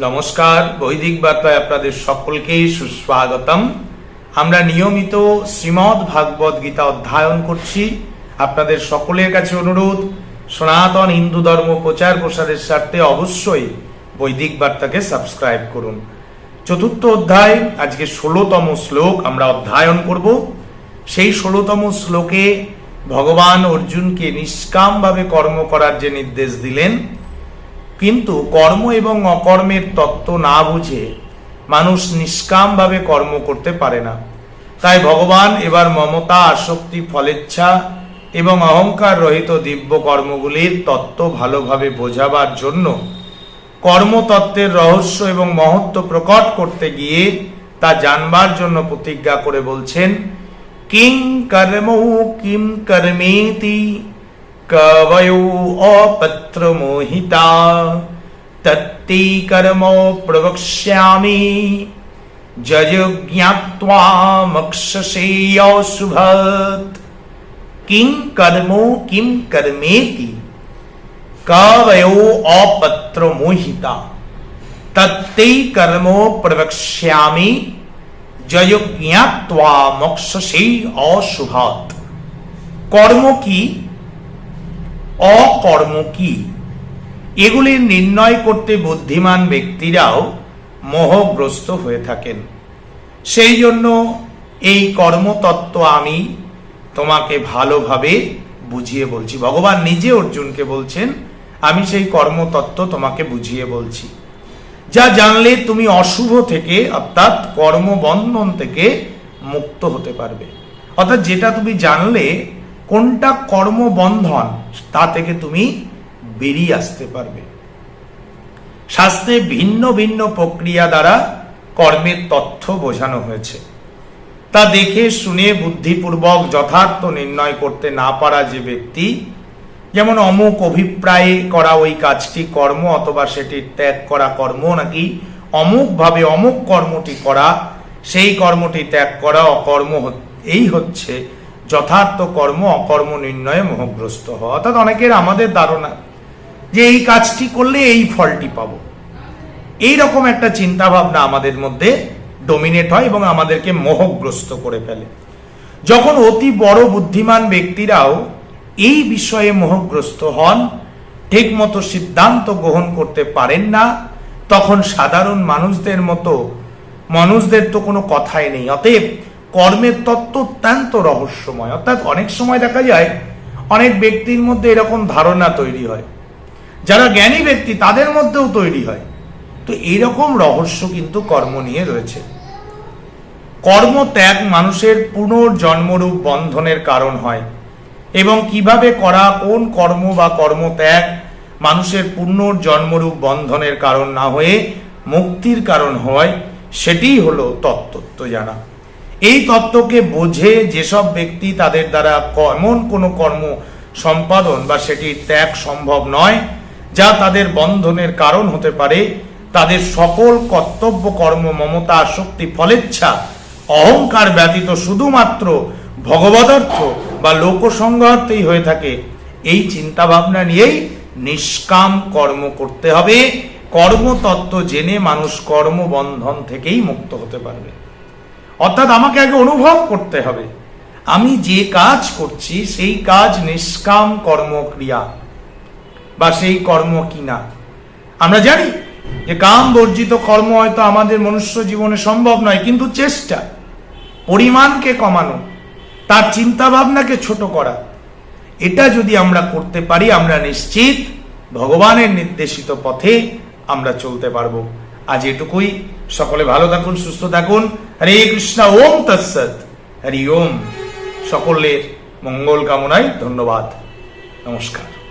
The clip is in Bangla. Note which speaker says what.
Speaker 1: নমস্কার, বৈদিক বার্তায় আপনাদের সকলকেই সুস্বাগতম। আমরা নিয়মিত শ্রীমদ ভাগবত গীতা অধ্যয়ন করছি। আপনাদের সকলের কাছে অনুরোধ, সনাতন হিন্দু ধর্ম প্রচার প্রসারের স্বার্থে অবশ্যই বৈদিক বার্তাকে সাবস্ক্রাইব করুন। চতুর্থ অধ্যায়, আজকে ষোলোতম শ্লোক আমরা অধ্যয়ন করব। সেই ষোলোতম শ্লোকে ভগবান অর্জুনকে নিষ্কামভাবে কর্ম করার যে নির্দেশ দিলেন কিন্তু কর্ম এবং অকর্মের তত্ত্ব না বুঝে মানুষ নিষ্কামভাবে কর্ম করতে পারে না। তাই ভগবান এবার মমতা, আসক্তি, ফলেচ্ছা এবং অহংকার রহিত দিব্য কর্মগুলির তত্ত্ব ভালোভাবে বোঝাবার জন্য কর্মতত্ত্বের রহস্য এবং মহত্ব প্রকট করতে গিয়ে তা জানবার জন্য প্রতিজ্ঞা করে বলছেন, কিং কর্ম কিম কর্মেতি? कवयो अपत्र मोहिता तत्ते कर्मो प्रवक्ष्यामि। जजुज्ञात्वा मक्षसेयौसुभत् किं कर्मो, किं कर्मेति? कवयो अपत्र मोहिता तत्ते कर्मो प्रवक्ष्यामि। जयुज्ञात्वा मक्षसे अशुभात् कर्मों की অকর্ম কি? এগুলি নির্ণয় করতে বুদ্ধিমান ব্যক্তিরাও মোহগ্রস্ত হয়ে থাকেন। সেই জন্য এই কর্মতত্ত্ব আমি তোমাকে ভালোভাবে বুঝিয়ে বলছি। ভগবান নিজে অর্জুনকে বলছেন, আমি সেই কর্মতত্ত্ব তোমাকে বুঝিয়ে বলছি। যা জানলে তুমি অশুভ থেকে, অর্থাৎ কর্মবন্ধন থেকে মুক্ত হতে পারবে। অর্থাৎ যেটা তুমি জানলে কোনটা কর্মবন্ধন, তা থেকে তুমি বেরিয়ে আসতে পারবে। শাস্ত্রে ভিন্ন ভিন্ন প্রক্রিয়া দ্বারা কর্মের তথ্য বোঝানো হয়েছে। তা দেখে, শুনে বুদ্ধিপূর্বক যথার্থ নির্ণয় করতে না পারা যে ব্যক্তি, যেমন অমুক অভিপ্রায়ে করা ওই কাজটি কর্ম অথবা সেটি ত্যাগ করা কর্ম নাকি অমুক ভাবে অমুক কর্মটি করা, সেই কর্মটি ত্যাগ করা অকর্ম এই হচ্ছে যথার্থ কর্ম, অকর্ম, নির্ণয়ে মোহগ্রস্ত হওয়া। অর্থাৎ অনেকের আমাদের ধারণা যে এই কাজটি করলে এই ফলটি পাবো। এই রকম একটা চিন্তা ভাবনা আমাদের মধ্যে ডোমিনেট হয় এবং আমাদেরকে মোহগ্রস্ত করে ফেলে। যখন অতি বড় বুদ্ধিমান ব্যক্তিরাও এই বিষয়ে মোহগ্রস্ত হন ঠিক মতো সিদ্ধান্ত গ্রহণ করতে পারেন না, তখন সাধারণ মানুষদের মতো, মানুষদের তো কোনো কথাই নেই। অতএব কর্মের তত্ত্ব অত্যন্ত রহস্যময়। অর্থাৎ অনেক সময় দেখা যায়, অনেক ব্যক্তির মধ্যে এরকম ধারণা তৈরি হয়। যারা জ্ঞানী ব্যক্তি, তাদের মধ্যেও তৈরি হয়। তো এইরকম রহস্য কিন্তু কর্ম নিয়ে রয়েছে। কর্ম ত্যাগ মানুষের পুনর্জন্মরূপ বন্ধনের কারণ হয়। এবং কীভাবে করা, কোন কর্ম বা কর্ম ত্যাগ মানুষের পুনর্জন্মরূপ বন্ধনের কারণ না হয়ে মুক্তির কারণ হয়, সেটিই হলো তত্ত্ব জানা। এই তত্ত্বকে বোঝে যেসব ব্যক্তি তাদের দ্বারা এমন কোনো কর্ম সম্পাদন বা সেটি ত্যাগ সম্ভব নয়, যা তাদের বন্ধনের কারণ হতে পারে, তাদের সকল কর্তব্য, কর্ম, মমতা আসক্তি ফলেচ্ছা, অহংকার ব্যতীত শুধুমাত্র ভগবদার্থ বা লোকসংঘার্থেই হয়ে থাকে। এই চিন্তা ভাবনা নিয়েই নিষ্কাম কর্ম করতে হবে। কর্মতত্ত্ব জেনে মানুষ কর্মবন্ধন থেকেই মুক্ত হতে পারবে। অর্থাৎ আমাকে আগে অনুভব করতে হবে। আমি যে কাজ করছি, সেই কাজ নিষ্কাম কর্মক্রিয়া বা সেই কর্ম কিনা। আমরা জানি যে কাম বর্জিত কর্ম হয়তো আমাদের মনুষ্য জীবনে সম্ভব নয়, কিন্তু চেষ্টা, পরিমাণকে কমানো, তার চিন্তা ভাবনাকে ছোট করা, এটা যদি আমরা করতে পারি, আমরা নিশ্চিত ভগবানের নির্দেশিত পথে আমরা চলতে পারব। আজ এটুকুই। সকলে ভালো থাকুন, সুস্থ থাকুন। হরে কৃষ্ণ, ওম তৎসৎ। হরি ওম। সকলের মঙ্গল কামনায় ধন্যবাদ। নমস্কার।